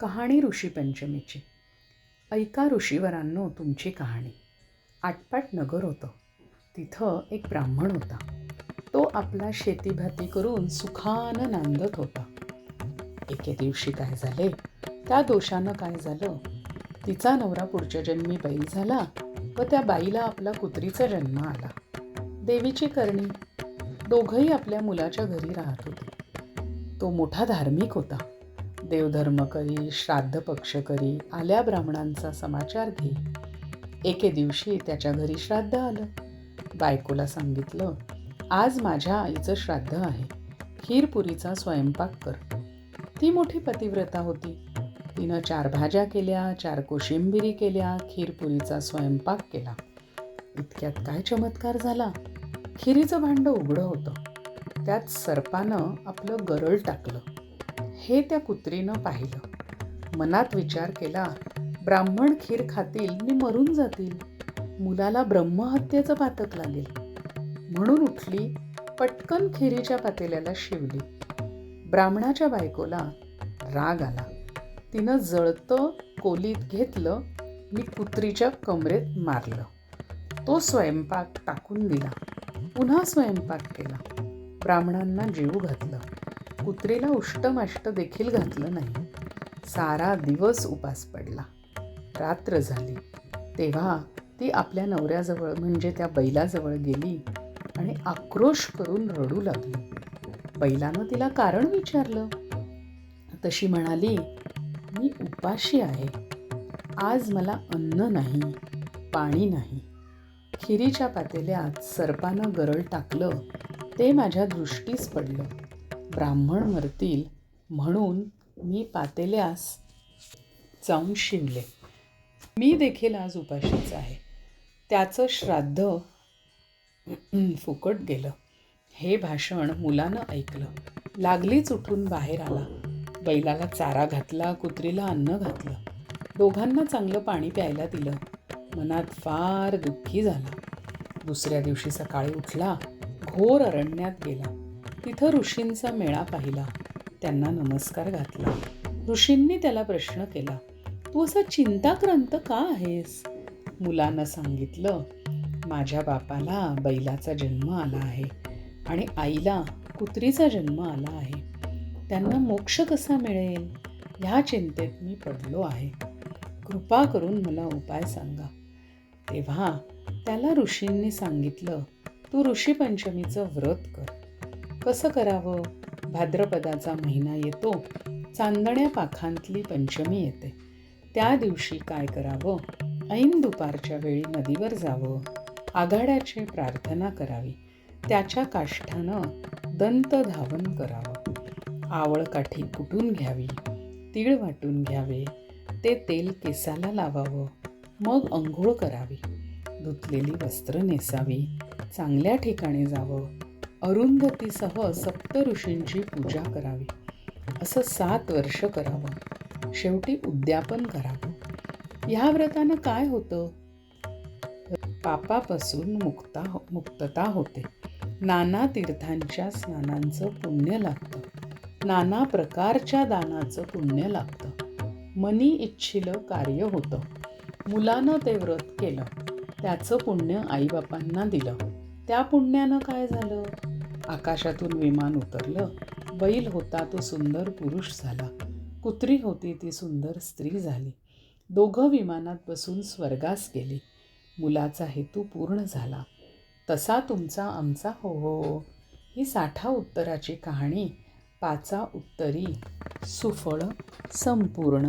कहाणी ऋषीपंचमीची ऐका ऋषीवरांनो तुमची कहाणी. आटपाट नगर होतं. तिथं एक ब्राह्मण होता. तो आपला शेतीभाती करून सुखानं नांदत होता. एके दिवशी काय झाले? त्या दोषानं काय झालं? तिचा नवरा पुढच्या जन्मी बैल झाला व त्या बाईला आपला कुत्रीचा जन्म आला. देवीची करणी. दोघंही आपल्या मुलाच्या घरी राहत होते. तो मोठा धार्मिक होता. देवधर्म करी श्राद्ध पक्ष करी आल्या ब्राह्मणांचा समाचार घे. एके दिवशी त्याच्या घरी श्राद्ध आलं. बायकोला सांगितलं आज माझ्या आईचं श्राद्ध आहे. खीरपुरीचा स्वयंपाक कर. ती मोठी पतिव्रता होती. तिनं चार भाज्या केल्या चार कोशिंबिरी केल्या खीरपुरीचा स्वयंपाक केला. इतक्यात काय चमत्कार झाला? खिरीचं भांडं उघडं होतं. त्यात सर्पानं आपलं गरळ टाकलं. हे त्या कुत्रीनं पाहिलं. मनात विचार केला ब्राह्मण खीर खातील मी मरून जातील. मुलाला ब्रह्महत्येचं पातक लागेल. म्हणून उठली पटकन खिरीच्या पातेल्याला शिवली. ब्राह्मणाच्या बायकोला राग आला. तिनं जळतं कोलीत घेतलं मी कुत्रीच्या कमरेत मारलं. तो स्वयंपाक टाकून दिला. पुन्हा स्वयंपाक केला. ब्राह्मणांना जीव घातलं. कुत्रीला उष्टमाष्ट देखील घातलं नाही. सारा दिवस उपास पडला. रात्र झाली. तेव्हा ती आपल्या नवऱ्याजवळ म्हणजे त्या बैलाजवळ गेली आणि आक्रोश करून रडू लागली. बैलानं तिला कारण विचारलं. तशी म्हणाली मी उपाशी आहे. आज मला अन्न नाही पाणी नाही. खिरीच्या पातेल्यात सर्पानं गरळ टाकलं ते माझ्या दृष्टीस पडलं. ब्राह्मण मरतील म्हणून मी पातेल्यास जाऊन शिणले. मी देखील आज उपाशीच आहे. त्याचं श्राद्ध फुकट गेलं. हे भाषण मुलानं ऐकलं. लागलीच उठून बाहेर आला. बैलाला चारा घातला कुत्रीला अन्न घातलं. दोघांना चांगलं पाणी प्यायला दिलं. मनात फार दुःखी झाला. दुसऱ्या दिवशी सकाळी उठला घोर अरण्यात गेला. तिथं ऋषींचा मेळा पाहिला. त्यांना नमस्कार घातला. ऋषींनी त्याला प्रश्न केला तू असा चिंताक्रांत का आहेस? मुलानं सांगितलं माझ्या बापाला बैलाचा जन्म आला आहे आणि आईला कुत्रीचा जन्म आला आहे. त्यांना मोक्ष कसा मिळेल ह्या चिंतेत मी पडलो आहे. कृपा करून मला उपाय सांगा. तेव्हा त्याला ऋषींनी सांगितलं तू ऋषीपंचमीचं व्रत कर. कसं करावं? भाद्रपदाचा महिना येतो. चांदण्या पाखांतली पंचमी येते. त्या दिवशी काय करावं? ऐन दुपारच्या वेळी नदीवर जावं. आघाड्याची प्रार्थना करावी. त्याच्या काष्ठानं दंत धावन करावं. आवळ काठी कुटून घ्यावी? तीळ वाटून घ्यावे. ते तेल केसाला लावावं. मग अंघोळ करावी. धुतलेली वस्त्र नेसावी. चांगल्या ठिकाणी जावं. अरुंधतीसह सप्त ऋषींची पूजा करावी. असं सात वर्ष करावं. शेवटी उद्यापन करावं. ह्या व्रतानं काय होतं? पापापासून मुक्ता हो, मुक्तता होते. नाना तीर्थांच्या स्नानांचं पुण्य लागतं. नाना प्रकारच्या दानाचं पुण्य लागतं. मनी इच्छिलं कार्य होतं. मुलानं ते व्रत केलं. त्याचं पुण्य आईबापांना दिलं. त्या पुण्यानं काय झालं? आकाशातून विमान उतरलं. बैल होता तो सुंदर पुरुष झाला. कुत्री होती ती सुंदर स्त्री झाली. दोघं विमानात बसून स्वर्गास गेली. मुलाचा हेतू पूर्ण झाला. तसा तुमचा आमचा हो हो, हो. ही साठा उत्तराची कहाणी. पाचा उत्तरी सुफळ संपूर्ण.